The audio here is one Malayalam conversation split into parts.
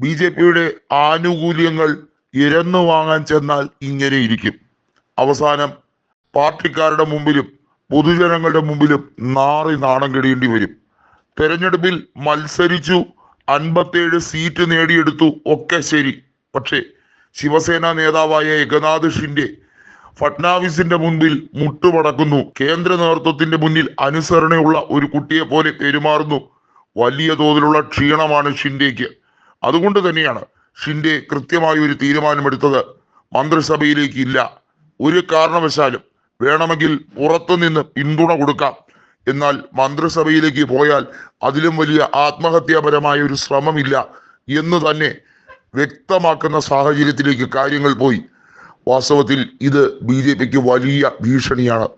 ബി ജെ പിയുടെ ആനുകൂല്യങ്ങൾ ഇരന്നു വാങ്ങാൻ ചെന്നാൽ ഇങ്ങനെ ഇരിക്കും. അവസാനം പാർട്ടിക്കാരുടെ മുമ്പിലും പൊതുജനങ്ങളുടെ മുമ്പിലും നാറി നാണം കെടേണ്ടി വരും. തെരഞ്ഞെടുപ്പിൽ മത്സരിച്ചു അൻപത്തേഴ് സീറ്റ് നേടിയെടുത്തു ഒക്കെ ശരി. പക്ഷേ ശിവസേന നേതാവായ ഏകനാഥ് ഷിൻഡെ ഫട്നാവിസിന്റെ മുൻപിൽ മുട്ടുമടക്കുന്നു കേന്ദ്ര നേതൃത്വത്തിന്റെ മുന്നിൽ അനുസരണയുള്ള ഒരു കുട്ടിയെ പോലെ പെരുമാറുന്നു. വലിയ തോതിലുള്ള ക്ഷീണമാണ് ഷിൻഡെക്ക് അതുകൊണ്ട് തന്നെയാണ് ഷിൻഡെ കൃത്യമായ ഒരു തീരുമാനമെടുത്തത്. മന്ത്രിസഭയിലേക്ക് ഇല്ല ഒരു കാരണവശാലും വേണമെങ്കിൽ പുറത്തുനിന്ന് പിന്തുണ കൊടുക്കാം. എന്നാൽ മന്ത്രിസഭയിലേക്ക് പോയാൽ അതിലും വലിയ ആത്മഹത്യാപരമായ ഒരു ശ്രമമില്ല എന്ന് തന്നെ വ്യക്തമാക്കുന്ന സാഹചര്യത്തിലേക്ക് കാര്യങ്ങൾ പോയി. വാസ്തവത്തിൽ ഇത് ബി ജെ പിക്ക് വലിയ ഭീഷണിയാണ്.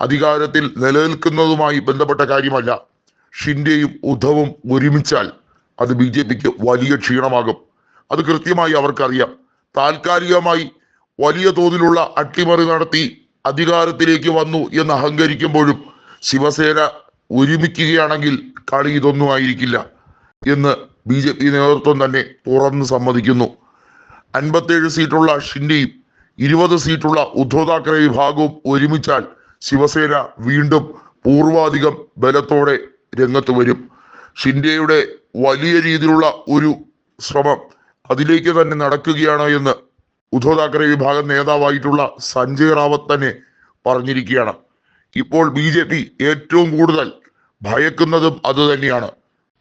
അധികാരത്തിൽ നിലനിൽക്കുന്നതുമായി ബന്ധപ്പെട്ട കാര്യമല്ല. ഷിൻഡെയും ഉദ്ധവും ഒരുമിച്ചാൽ അത് ബി ജെ പിക്ക് വലിയ ക്ഷീണമാകും. അത് കൃത്യമായി അവർക്കറിയാം. താൽക്കാലികമായി വലിയ തോതിലുള്ള അട്ടിമറി നടത്തി അധികാരത്തിലേക്ക് വന്നു എന്ന് അഹങ്കരിക്കുമ്പോഴും ശിവസേന ഒരുമിക്കുകയാണെങ്കിൽ കളി ഇതൊന്നും ആയിരിക്കില്ല എന്ന് ബി ജെ പി നേതൃത്വം തന്നെ തുറന്ന് സമ്മതിക്കുന്നു. അൻപത്തേഴ് സീറ്റുള്ള ഷിൻഡെയും ഇരുപത് സീറ്റുള്ള ഉദ്ധവ് താക്കറെ വിഭാഗവും ഒരുമിച്ചാൽ ശിവസേന വീണ്ടും പൂർവാധികം ബലത്തോടെ രംഗത്ത് വരും. ഷിൻഡെയുടെ വലിയ രീതിയിലുള്ള ഒരു ശ്രമം അതിലേക്ക് തന്നെ നടക്കുകയാണ് എന്ന് ഉദ്ധവ് താക്കറെ വിഭാഗം നേതാവായിട്ടുള്ള സഞ്ജയ് റാവത്ത് തന്നെ പറഞ്ഞിരിക്കുകയാണ്. ഇപ്പോൾ ബി ജെ പി ഏറ്റവും കൂടുതൽ ഭയക്കുന്നതും അത് തന്നെയാണ്.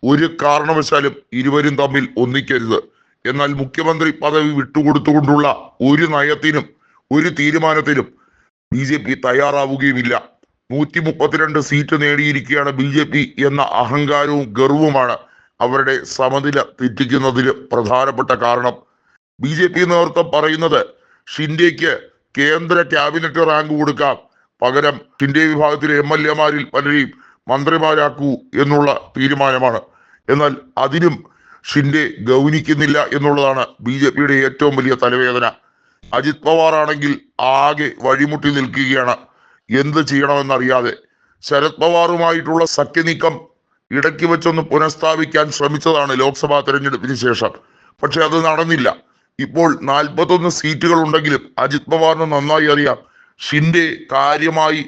ഒരു കാരണവശാലും ഇരുവരും തമ്മിൽ ഒന്നിക്കരുത്. എന്നാൽ മുഖ്യമന്ത്രി പദവി വിട്ടുകൊടുത്തുകൊണ്ടുള്ള ഒരു നയത്തിനും ഒരു തീരുമാനത്തിനും ബി ജെ പി തയ്യാറാവുകയുമില്ല. നൂറ്റി മുപ്പത്തിരണ്ട് സീറ്റ് നേടിയിരിക്കുകയാണ് ബി ജെ പി എന്ന അഹങ്കാരവും ഗർവുമാണ് അവരുടെ സമനില തെറ്റിക്കുന്നതിൽ പ്രധാനപ്പെട്ട കാരണം. ബി ജെ പി നേതൃത്വം പറയുന്നത് ഷിൻഡേക്ക് കേന്ദ്ര ക്യാബിനറ്റ് റാങ്ക് കൊടുക്കാം. പകരം ഷിൻഡെ വിഭാഗത്തിലെ എം എൽ എമാരിൽ പലരെയും മന്ത്രിമാരാക്കൂ എന്നുള്ള തീരുമാനമാണ്. എന്നാൽ അതിനും ഷിൻഡെ ഗൗനിക്കുന്നില്ല എന്നുള്ളതാണ് ബി ജെ പിയുടെ ഏറ്റവും വലിയ തലവേദന. അജിത് പവാർ ആണെങ്കിൽ ആകെ വഴിമുട്ടി നിൽക്കുകയാണ്. എന്ത് ചെയ്യണമെന്നറിയാതെ ശരത് പവാറുമായിട്ടുള്ള സഖ്യനീക്കം ഇടയ്ക്ക് വെച്ചൊന്ന് പുനഃസ്ഥാപിക്കാൻ ശ്രമിച്ചതാണ് ലോക്സഭാ തെരഞ്ഞെടുപ്പിന് ശേഷം. പക്ഷെ അത് നടന്നില്ല. ഇപ്പോൾ നാൽപ്പത്തൊന്ന് സീറ്റുകൾ ഉണ്ടെങ്കിലും അജിത് പവാറിന് നന്നായി അറിയാം. ഷിൻഡെ കാര്യമായി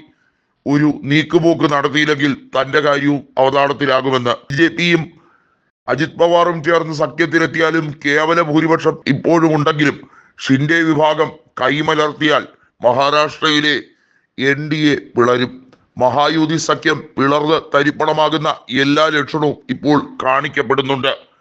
ഒരു നീക്കുപോക്ക് നടത്തിയില്ലെങ്കിൽ തന്റെ കാര്യവും അവതാളത്തിലാകുമെന്ന്. ബി ജെ പിയും അജിത് പവാറും ചേർന്ന് സഖ്യത്തിലെത്തിയാലും കേവല ഭൂരിപക്ഷം ഇപ്പോഴും ഉണ്ടെങ്കിലും ഷിൻഡെ വിഭാഗം കൈമലർത്തിയാൽ മഹാരാഷ്ട്രയിലെ എൻ ഡി എ പിളരും. മഹായുതി സഖ്യം പിളർന്ന് തരിപ്പണമാകുന്ന എല്ലാ ലക്ഷണവും ഇപ്പോൾ കാണിക്കപ്പെടുന്നുണ്ട്.